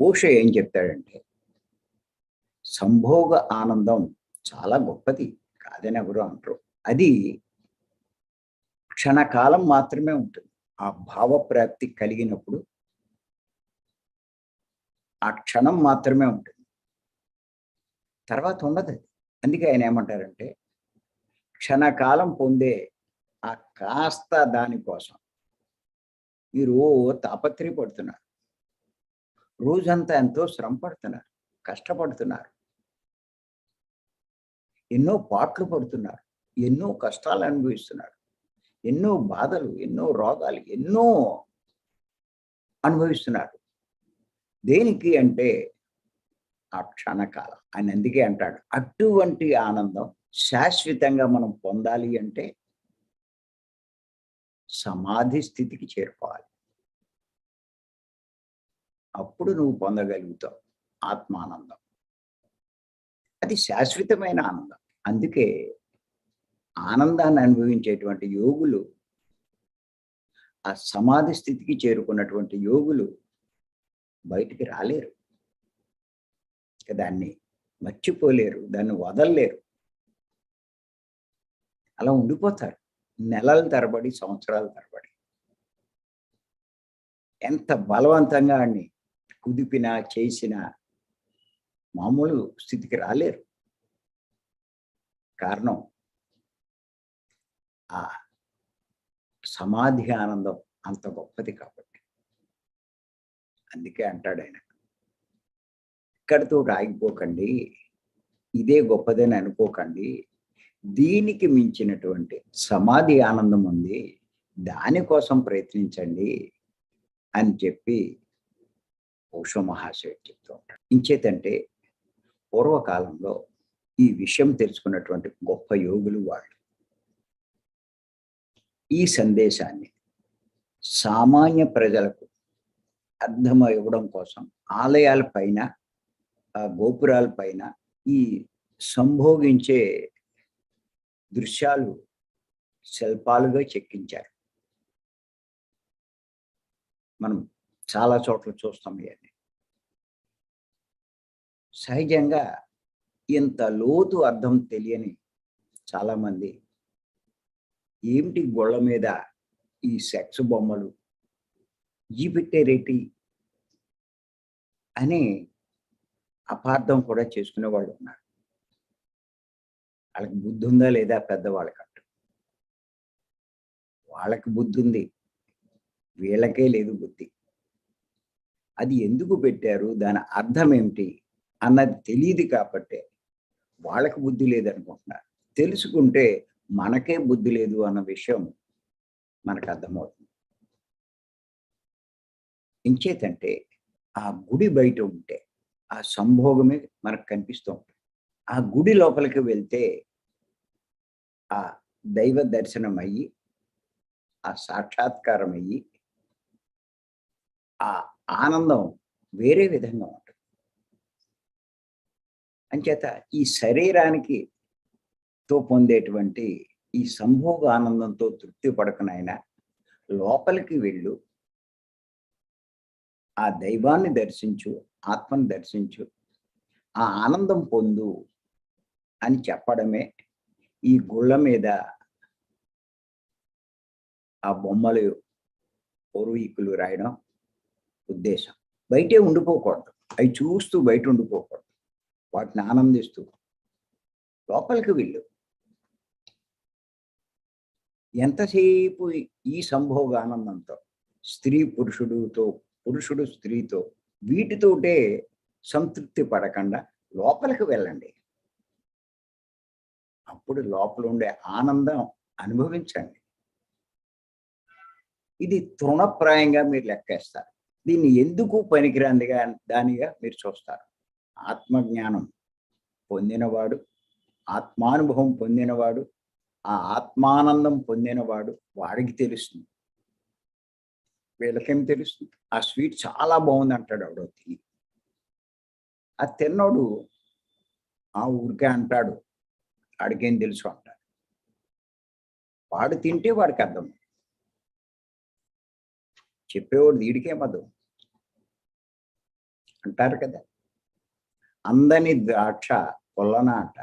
ఓష ఏం చెప్తాడంటే సంభోగ ఆనందం చాలా గొప్పది కాదని ఎవరు అంటారు అది క్షణకాలం మాత్రమే ఉంటుంది. ఆ భావప్రాప్తి కలిగినప్పుడు ఆ క్షణం మాత్రమే ఉంటుంది. తర్వాత ఉండదు అది. అందుకే ఆయన ఏమంటారంటే క్షణకాలం పొందే ఆ కాస్త దానికోసం. మీరు తాపత్రయపడుతున్నారు. రోజంతా ఎంతో శ్రమ పడుతున్నారు కష్టపడుతున్నారు. ఎన్నో పాటలు పడుతున్నారు ఎన్నో కష్టాలు అనుభవిస్తున్నారు ఎన్నో బాధలు ఎన్నో రోగాలు ఎన్నో అనుభవిస్తున్నారు. దేనికి అంటే ఆ క్షణకాలం ఆయన అందుకే అంటాడు. అటువంటి ఆనందం శాశ్వతంగా మనం పొందాలి అంటే సమాధి స్థితికి చేరుకోవాలి. అప్పుడు నువ్వు పొందగలుగుతావు. ఆత్మానందం. అది శాశ్వతమైన ఆనందం. అందుకే ఆనందాన్ని అనుభవించేటువంటి యోగులు ఆ సమాధి స్థితికి చేరుకున్నటువంటి యోగులు బయటికి రాలేరు. దాన్ని మర్చిపోలేరు దాన్ని వదలలేరు. అలా ఉండిపోతారు. నెలల తరబడి సంవత్సరాల తరబడి. ఎంత బలవంతంగా అని కుదిపినా చేసినా మామూలు స్థితికి రాలేరు. కారణం ఆ సమాధి ఆనందం అంత గొప్పది కాబట్టి. అందుకే అంటాడు ఆయన. ఇక్కడితో ఆగిపోకండి ఇదే గొప్పదని అనుకోకండి. దీనికి మించినటువంటి సమాధి ఆనందం ఉంది దానికోసం ప్రయత్నించండి అని చెప్పి ఓషో చెప్తూ ఉంటాడు. ఇంచేతంటే పూర్వకాలంలో ఈ విషయం తెలుసుకున్నటువంటి గొప్ప యోగులు వాళ్ళు. ఈ సందేశాన్ని సామాన్య ప్రజలకు అర్థం ఇవ్వడం కోసం ఆలయాల పైన గోపురాల పైన ఈ సంభోగించే దృశ్యాలు శిల్పాలుగా చెక్కించారు. మనం చాలా చోట్ల చూస్తాం ఇవన్నీ. సహజంగా ఇంత లోతు అర్థం తెలియని చాలామంది ఏమిటి గొళ్ళ మీద ఈ సెక్స్ బొమ్మలు? ఈ పెట్టేరేటి అని అపార్థం కూడా చేసుకునే వాళ్ళు ఉన్నారు. వాళ్ళకి బుద్ధి ఉందా లేదా పెద్దవాళ్ళకంట వాళ్ళకి బుద్ధి ఉంది వీళ్ళకే లేదు బుద్ధి. అది ఎందుకు పెట్టారు? దాని అర్థం ఏమిటి? అన్నది తెలియదు కాబట్టి వాళ్ళకి బుద్ధి లేదనుకుంటున్నారు. తెలుసుకుంటే మనకే బుద్ధి లేదు అన్న విషయం మనకు అర్థమవుతుంది. ఇంచేతంటే ఆ గుడి బయట ఉంటే ఆ సంభోగమే మనకు కనిపిస్తూ ఉంటుంది. ఆ గుడి లోపలికి వెళ్తే ఆ దైవ దర్శనం అయ్యి ఆ సాక్షాత్కారం అయ్యి ఆ ఆనందం వేరే విధంగా ఉంటుంది. అంచేత ఈ శరీరానికి తో పొందేటువంటి ఈ సంభోగ ఆనందంతో తృప్తి పడకనైనా లోపలికి వెళ్ళు. ఆ దైవాన్ని దర్శించు ఆత్మను దర్శించు ఆ ఆనందం పొందు అని చెప్పడమే ఈ గుళ్ళ మీద ఆ బొమ్మలు పూర్వీకులు రాయడం ఉద్దేశం. బయటే ఉండిపోకూడదు. అవి చూస్తూ బయట ఉండిపోకూడదు. వాటిని ఆనందిస్తూ లోపలికి వెళ్ళు. ఎంతసేపు ఈ సంభోగ ఆనందంతో స్త్రీ పురుషుడుతో పురుషుడు స్త్రీతో వీటితోటే సంతృప్తి పడకుండా లోపలికి వెళ్ళండి. అప్పుడు లోపల ఉండే ఆనందం అనుభవించండి. ఇది తృణప్రాయంగా మీరు లెక్కేస్తారు. దీన్ని ఎందుకు పనికిరాందిగా దానిగా మీరు చూస్తారు. ఆత్మజ్ఞానం పొందినవాడు ఆత్మానుభవం పొందినవాడు ఆ ఆత్మానందం పొందినవాడు వాడికి తెలుస్తుంది. వీళ్ళకేం తెలుస్తుంది? ఆ స్వీట్ చాలా బాగుంది అంటాడు ఆవిడ తిని ఆ తిన్నోడు ఆ ఊరికే అంటాడు అడిగేం తెలుసు అంటాడు. వాడు తింటే వాడికి అర్థం. చెప్పేవాడు వీడికేం అర్థం? అంటారు కదా. అందని ద్రాక్ష కొల్లన అంటారు